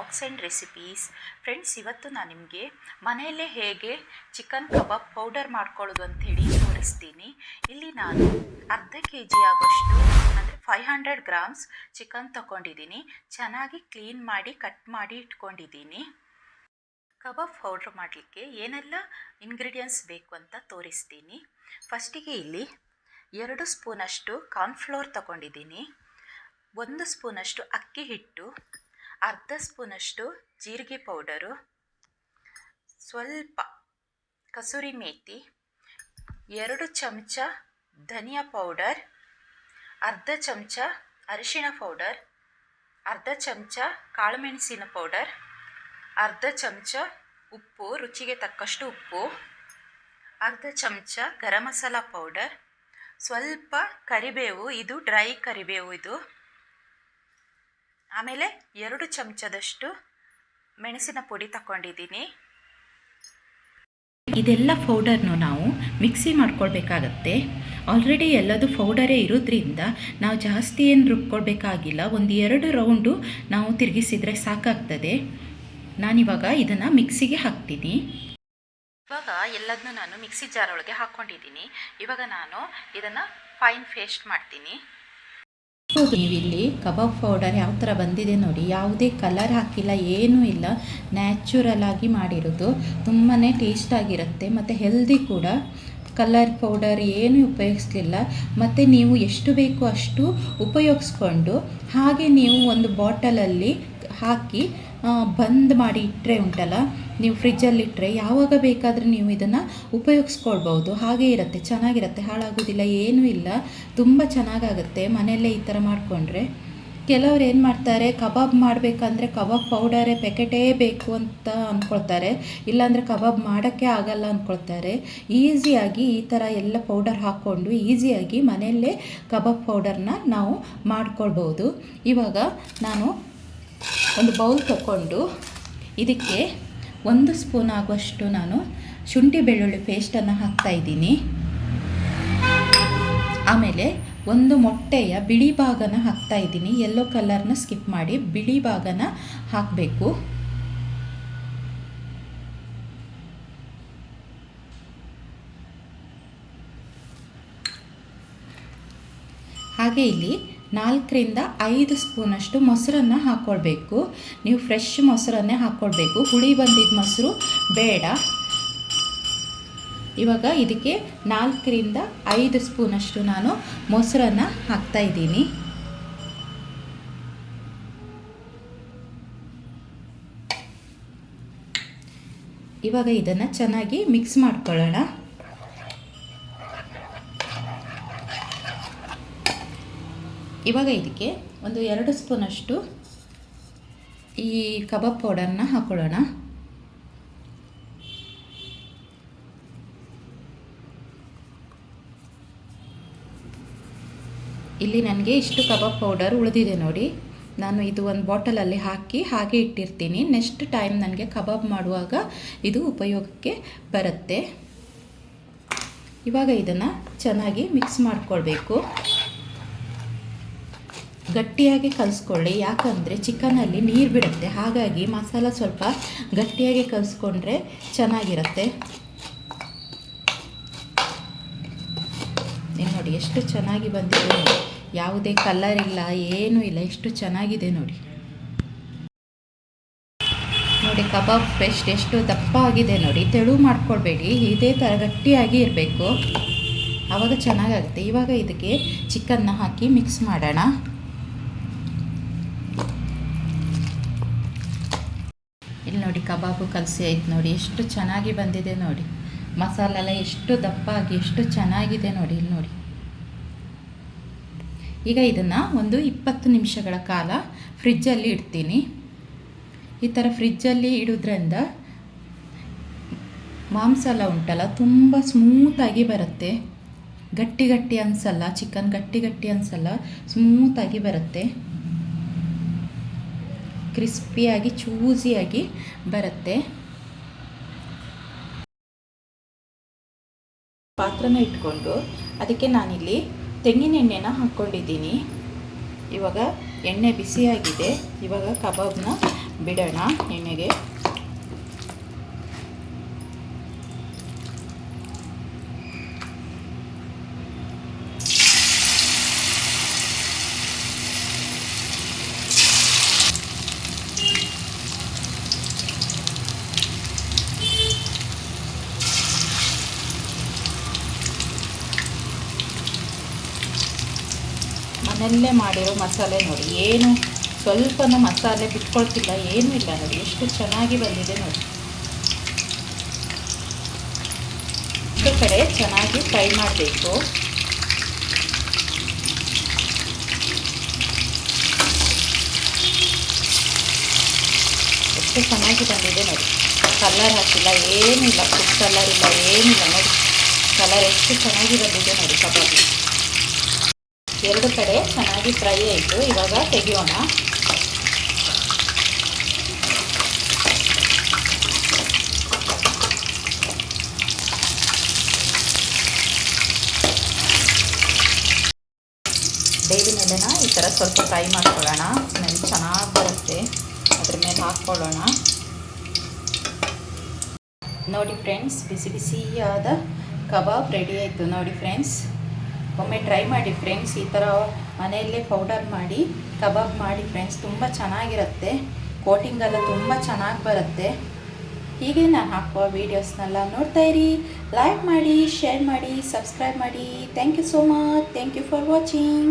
Vlogs and recipes. Friends, ಇವತ್ತು ನಾನು ನಿಮಗೆ ಮನೆಯಲ್ಲೇ ಹೇಗೆ ಚಿಕನ್ ಕಬಾಬ್ ಪೌಡರ್ ಮಾಡ್ಕೊಳ್ಳೋದು ಅಂಥೇಳಿ ತೋರಿಸ್ತೀನಿ. ಇಲ್ಲಿ ನಾನು ಅರ್ಧ ಕೆ ಜಿ ಆಗೋಷ್ಟು, ಅಂದರೆ ಫೈವ್ ಹಂಡ್ರೆಡ್ ಗ್ರಾಮ್ಸ್ ಚಿಕನ್ ತಗೊಂಡಿದ್ದೀನಿ. ಚೆನ್ನಾಗಿ ಕ್ಲೀನ್ ಮಾಡಿ ಕಟ್ ಮಾಡಿ ಇಟ್ಕೊಂಡಿದ್ದೀನಿ. ಕಬಾಬ್ ಪೌಡ್ರ್ ಮಾಡಲಿಕ್ಕೆ ಏನೆಲ್ಲ ಇಂಗ್ರೀಡಿಯೆಂಟ್ಸ್ ಬೇಕು ಅಂತ ತೋರಿಸ್ತೀನಿ. ಫಸ್ಟಿಗೆ ಇಲ್ಲಿ ಎರಡು ಸ್ಪೂನಷ್ಟು ಕಾರ್ನ್ಫ್ಲೋರ್ ತಗೊಂಡಿದ್ದೀನಿ. ಒಂದು ಸ್ಪೂನಷ್ಟು ಅಕ್ಕಿ ಹಿಟ್ಟು. ಅರ್ಧ ಸ್ಪೂನಷ್ಟು ಜೀರಿಗೆ ಪೌಡರು, ಸ್ವಲ್ಪ ಕಸೂರಿ ಮೇಥಿ ಎರಡು ಚಮಚ ಧನಿಯಾ ಪೌಡರ್, ಅರ್ಧ ಚಮಚ ಅರಿಶಿಣ ಪೌಡರ್, ಅರ್ಧ ಚಮಚ ಕಾಳುಮೆಣಸಿನ ಪೌಡರ್, ಅರ್ಧ ಚಮಚ ಉಪ್ಪು, ರುಚಿಗೆ ತಕ್ಕಷ್ಟು ಉಪ್ಪು, ಅರ್ಧ ಚಮಚ ಗರಂ ಮಸಾಲ ಪೌಡರ್, ಸ್ವಲ್ಪ ಕರಿಬೇವು, ಇದು ಡ್ರೈ ಕರಿಬೇವು ಇದು. ಆಮೇಲೆ ಎರಡು ಚಮಚದಷ್ಟು ಮೆಣಸಿನ ಪುಡಿ ತಗೊಂಡಿದ್ದೀನಿ ಇದೆಲ್ಲ ಪೌಡರ್ನು ನಾವು ಮಿಕ್ಸಿ ಮಾಡ್ಕೊಳ್ಬೇಕಾಗತ್ತೆ. ಆಲ್ರೆಡಿ ಎಲ್ಲದು ಪೌಡರೇ ಇರೋದ್ರಿಂದ ನಾವು ಜಾಸ್ತಿ ಏನು ರುಬ್ಕೊಳ್ಬೇಕಾಗಿಲ್ಲ. ಒಂದು ಎರಡು ರೌಂಡು ನಾವು ತಿರುಗಿಸಿದರೆ ಸಾಕಾಗ್ತದೆ. ನಾನಿವಾಗ ಇದನ್ನು ಮಿಕ್ಸಿಗೆ ಹಾಕ್ತೀನಿ. ಇವಾಗ ಎಲ್ಲದನ್ನೂ ನಾನು ಮಿಕ್ಸಿ ಜಾರೊಳಗೆ ಒಳಗೆ ಹಾಕ್ಕೊಂಡಿದ್ದೀನಿ. ಇವಾಗ ನಾನು ಇದನ್ನು ಫೈನ್ ಪೇಸ್ಟ್ ಮಾಡ್ತೀನಿ. ನೀವಿಲ್ಲಿ ಕಬಾಬ್ ಪೌಡರ್ ಯಾವ ಥರ ಬಂದಿದೆ ನೋಡಿ, ಯಾವುದೇ ಕಲರ್ ಹಾಕಿಲ್ಲ, ಏನೂ ಇಲ್ಲ, ನ್ಯಾಚುರಲ್ ಆಗಿ ಮಾಡಿರೋದು. ತುಂಬಾ ಟೇಸ್ಟಾಗಿರುತ್ತೆ ಮತ್ತು ಹೆಲ್ದಿ ಕೂಡ. ಕಲರ್ ಪೌಡರ್ ಏನೂ ಉಪಯೋಗಿಸ್ಲಿಲ್ಲ. ಮತ್ತು ನೀವು ಎಷ್ಟು ಬೇಕು ಅಷ್ಟು ಉಪಯೋಗಿಸ್ಕೊಂಡು, ಹಾಗೆ ನೀವು ಒಂದು ಬಾಟಲಲ್ಲಿ ಹಾಕಿ ಬಂದ್ ಮಾಡಿ ಇಟ್ಟರೆ ಉಂಟಲ್ಲ ನೀವು ಫ್ರಿಜ್ಜಲ್ಲಿ ಇಟ್ಟರೆ ಯಾವಾಗ ಬೇಕಾದರೂ ನೀವು ಇದನ್ನು ಉಪಯೋಗಿಸ್ಕೊಳ್ಬೋದು ಹಾಗೆ ಇರುತ್ತೆ, ಚೆನ್ನಾಗಿರುತ್ತೆ ಹಾಳಾಗೋದಿಲ್ಲ ಏನೂ ಇಲ್ಲ. ತುಂಬ ಚೆನ್ನಾಗಾಗುತ್ತೆ ಮನೆಯಲ್ಲೇ ಈ ಥರ ಮಾಡಿಕೊಂಡ್ರೆ. ಕೆಲವ್ರು ಏನು ಮಾಡ್ತಾರೆ, ಕಬಾಬ್ ಮಾಡಬೇಕಂದ್ರೆ ಕಬಾಬ್ ಪೌಡರೇ ಪ್ಯಾಕೆಟೇ ಬೇಕು ಅಂತ ಅಂದ್ಕೊಳ್ತಾರೆ ಇಲ್ಲಾಂದರೆ ಕಬಾಬ್ ಮಾಡೋಕ್ಕೆ ಆಗಲ್ಲ ಅಂದ್ಕೊಳ್ತಾರೆ ಈಸಿಯಾಗಿ ಈ ಥರ ಎಲ್ಲ ಪೌಡರ್ ಹಾಕ್ಕೊಂಡು ಈಸಿಯಾಗಿ ಮನೆಯಲ್ಲೇ ಕಬಾಬ್ ಪೌಡರ್ನ ನಾವು ಮಾಡ್ಕೊಳ್ಬೋದು ಇವಾಗ ನಾನು ಒಂದು ಬೌಲ್ ತಗೊಂಡು ಇದಕ್ಕೆ ಒಂದು ಸ್ಪೂನ್ ಆಗುವಷ್ಟು ನಾನು ಶುಂಠಿ ಬೆಳ್ಳುಳ್ಳಿ ಪೇಸ್ಟನ್ನು ಹಾಕ್ತಾ ಇದ್ದೀನಿ. ಆಮೇಲೆ ಒಂದು ಮೊಟ್ಟೆಯ ಬಿಳಿ ಭಾಗನ ಹಾಕ್ತಾ ಇದ್ದೀನಿ. ಯೆಲ್ಲೋ ಕಲರ್ನ ಸ್ಕಿಪ್ ಮಾಡಿ ಬಿಳಿ ಭಾಗನ ಹಾಕಬೇಕು. ಹಾಗೆ ಇಲ್ಲಿ ನಾಲ್ಕರಿಂದ ಐದು ಸ್ಪೂನಷ್ಟು ಮೊಸರನ್ನು ಹಾಕ್ಕೊಳ್ಬೇಕು ನೀವು ಫ್ರೆಶ್ ಮೊಸರನ್ನೇ ಹಾಕ್ಕೊಳ್ಬೇಕು ಹುಳಿ ಬಂದಿದ್ದ ಮೊಸರು ಬೇಡ. ಇವಾಗ ಇದಕ್ಕೆ ನಾಲ್ಕರಿಂದ ಐದು ಸ್ಪೂನಷ್ಟು ನಾನು ಮೊಸರನ್ನು ಹಾಕ್ತಾ ಇದ್ದೀನಿ. ಇವಾಗ ಇದನ್ನು ಚೆನ್ನಾಗಿ ಮಿಕ್ಸ್ ಮಾಡ್ಕೊಳ್ಳೋಣ. ಇವಾಗ ಇದಕ್ಕೆ ಒಂದು ಎರಡು ಸ್ಪೂನಷ್ಟು ಈ ಕಬಾಬ್ ಪೌಡರ್ನ ಹಾಕೊಳ್ಳೋಣ. ಇಲ್ಲಿ ನನಗೆ ಇಷ್ಟು ಕಬಾಬ್ ಪೌಡರ್ ಉಳಿದಿದೆ ನೋಡಿ. ನಾನು ಇದು ಒಂದು ಬಾಟಲಲ್ಲಿ ಹಾಕಿ ಹಾಗೆ ಇಟ್ಟಿರ್ತೀನಿ. ನೆಕ್ಸ್ಟ್ ಟೈಮ್ ನನಗೆ ಕಬಾಬ್ ಮಾಡುವಾಗ ಇದು ಉಪಯೋಗಕ್ಕೆ ಬರುತ್ತೆ. ಇವಾಗ ಇದನ್ನು ಚೆನ್ನಾಗಿ ಮಿಕ್ಸ್ ಮಾಡಿಕೊಳ್ಬೇಕು. ಗಟ್ಟಿಯಾಗಿ ಕಲಿಸ್ಕೊಳ್ಳಿ. ಯಾಕಂದರೆ ಚಿಕನಲ್ಲಿ ನೀರು ಬಿಡುತ್ತೆ. ಹಾಗಾಗಿ ಮಸಾಲ ಸ್ವಲ್ಪ ಗಟ್ಟಿಯಾಗಿ ಕಲಿಸ್ಕೊಂಡ್ರೆ ಚೆನ್ನಾಗಿರುತ್ತೆ. ನೋಡಿ, ಎಷ್ಟು ಚೆನ್ನಾಗಿ ಬಂದಿದೆ. ಯಾವುದೇ ಕಲರ್ ಇಲ್ಲ, ಏನೂ ಇಲ್ಲ. ಎಷ್ಟು ಚೆನ್ನಾಗಿದೆ ನೋಡಿ. ನೋಡಿ, ಕಬಾಬ್ ಪೇಸ್ಟ್ ಎಷ್ಟು ದಪ್ಪ ಆಗಿದೆ ನೋಡಿ. ತೆಳು ಮಾಡ್ಕೊಳ್ಬೇಡಿ. ಇದೇ ಥರ ಗಟ್ಟಿಯಾಗಿ ಇರಬೇಕು. ಆವಾಗ ಚೆನ್ನಾಗಾಗುತ್ತೆ. ಇವಾಗ ಇದಕ್ಕೆ ಚಿಕನ್ನ ಹಾಕಿ ಮಿಕ್ಸ್ ಮಾಡೋಣ. ಕಬಾಬು ಕಲಸಿ ಆಯ್ತು ನೋಡಿ. ಎಷ್ಟು ಚೆನ್ನಾಗಿ ಬಂದಿದೆ ನೋಡಿ. ಮಸಾಲೆ ಎಲ್ಲ ಎಷ್ಟು ದಪ್ಪ ಆಗಿ ಎಷ್ಟು ಚೆನ್ನಾಗಿದೆ ನೋಡಿ ಇಲ್ಲಿ ನೋಡಿ. ಈಗ ಇದನ್ನು ಒಂದು ಇಪ್ಪತ್ತು ನಿಮಿಷಗಳ ಕಾಲ ಫ್ರಿಜ್ಜಲ್ಲಿ ಇಡ್ತೀನಿ. ಈ ಥರ ಫ್ರಿಜ್ಜಲ್ಲಿ ಇಡೋದ್ರಿಂದ ಮಾಂಸ ಎಲ್ಲ ಉಂಟಲ್ಲ, ತುಂಬ ಸ್ಮೂತಾಗಿ ಬರುತ್ತೆ. ಗಟ್ಟಿ ಗಟ್ಟಿ ಅನಿಸಲ್ಲ, ಚಿಕನ್ ಗಟ್ಟಿ ಗಟ್ಟಿ ಅನಿಸಲ್ಲ ಸ್ಮೂತಾಗಿ ಬರುತ್ತೆ. ಕ್ರಿಸ್ಪಿಯಾಗಿ ಚೂಸಿಯಾಗಿ ಬರುತ್ತೆ. ಪಾತ್ರನ ಇಟ್ಕೊಂಡು ಅದಕ್ಕೆ ನಾನಿಲ್ಲಿ ತೆಂಗಿನ ಎಣ್ಣೆನ ಹಾಕ್ಕೊಂಡಿದ್ದೀನಿ. ಇವಾಗ ಎಣ್ಣೆ ಬಿಸಿಯಾಗಿದೆ. ಇವಾಗ ಕಬಾಬ್ನ ಬಿಡೋಣ ಎಣ್ಣೆಗೆ. ಮನೆಯಲ್ಲೇ ಮಾಡಿರೋ ಮಸಾಲೆ ನೋಡಿ. ಏನು ಸ್ವಲ್ಪನೂ ಮಸಾಲೆ ಬಿಟ್ಕೊಳ್ತಿಲ್ಲ, ಏನೂ ಇಲ್ಲ ನೋಡಿ. ಎಷ್ಟು ಚೆನ್ನಾಗಿ ಬಂದಿದೆ ನೋಡಿ. ಒಂದು ಕಡೆ ಚೆನ್ನಾಗಿ ಫ್ರೈ ಮಾಡಬೇಕು. ಎಷ್ಟು ಚೆನ್ನಾಗಿ ಬಂದಿದೆ ನೋಡಿ. ಕಲರ್ ಹಾಕಿಲ್ಲ ಏನಿಲ್ಲ ಫುಡ್ ಕಲರ್ ಇಲ್ಲ ಏನಿಲ್ಲ ನೋಡಿ. ಕಲರ್ ಎಷ್ಟು ಚೆನ್ನಾಗಿ ಬಂದಿದೆ ನೋಡಿ ಕಬಾಬ್. ಎರಡು ಕಡೆ ಚೆನ್ನಾಗಿ ಫ್ರೈ ಆಯಿತು. ಇವಾಗ ತೆಗೆಯೋಣ. ಬೇವಿನ ಎಲೆನ ಈ ಥರ ಸ್ವಲ್ಪ ಫ್ರೈ ಮಾಡ್ಕೊಳ್ಳೋಣ. ಸ್ಮೆಲ್ ಚೆನ್ನಾಗಿ ಬರುತ್ತೆ. ಅದ್ರ ಮೇಲೆ ಹಾಕ್ಕೊಳ್ಳೋಣ. ನೋಡಿ ಫ್ರೆಂಡ್ಸ್, ಬಿಸಿ ಬಿಸಿಯಾದ ಕಬಾಬ್ ರೆಡಿ ಆಯಿತು. ನೋಡಿ ಫ್ರೆಂಡ್ಸ್. ಒಮ್ಮೆ ಟ್ರೈ ಮಾಡಿ ಫ್ರೆಂಡ್ಸ್ ಈ ಥರ ಮನೆಯಲ್ಲೇ ಪೌಡರ್ ಮಾಡಿ ಕಬಾಬ್ ಮಾಡಿ ಫ್ರೆಂಡ್ಸ್ ತುಂಬ ಚೆನ್ನಾಗಿರುತ್ತೆ. ಕೋಟಿಂಗ್ ಎಲ್ಲ ತುಂಬ ಚೆನ್ನಾಗಿ ಬರುತ್ತೆ. ಹೀಗೆ ನಾನು ಹಾಕುವ ವೀಡಿಯೋಸ್ನೆಲ್ಲ ನೋಡ್ತಾ ಇರಿ. ಲೈಕ್ ಮಾಡಿ ಶೇರ್ ಮಾಡಿ ಸಬ್ಸ್ಕ್ರೈಬ್ ಮಾಡಿ. Thank you so much thank you for watching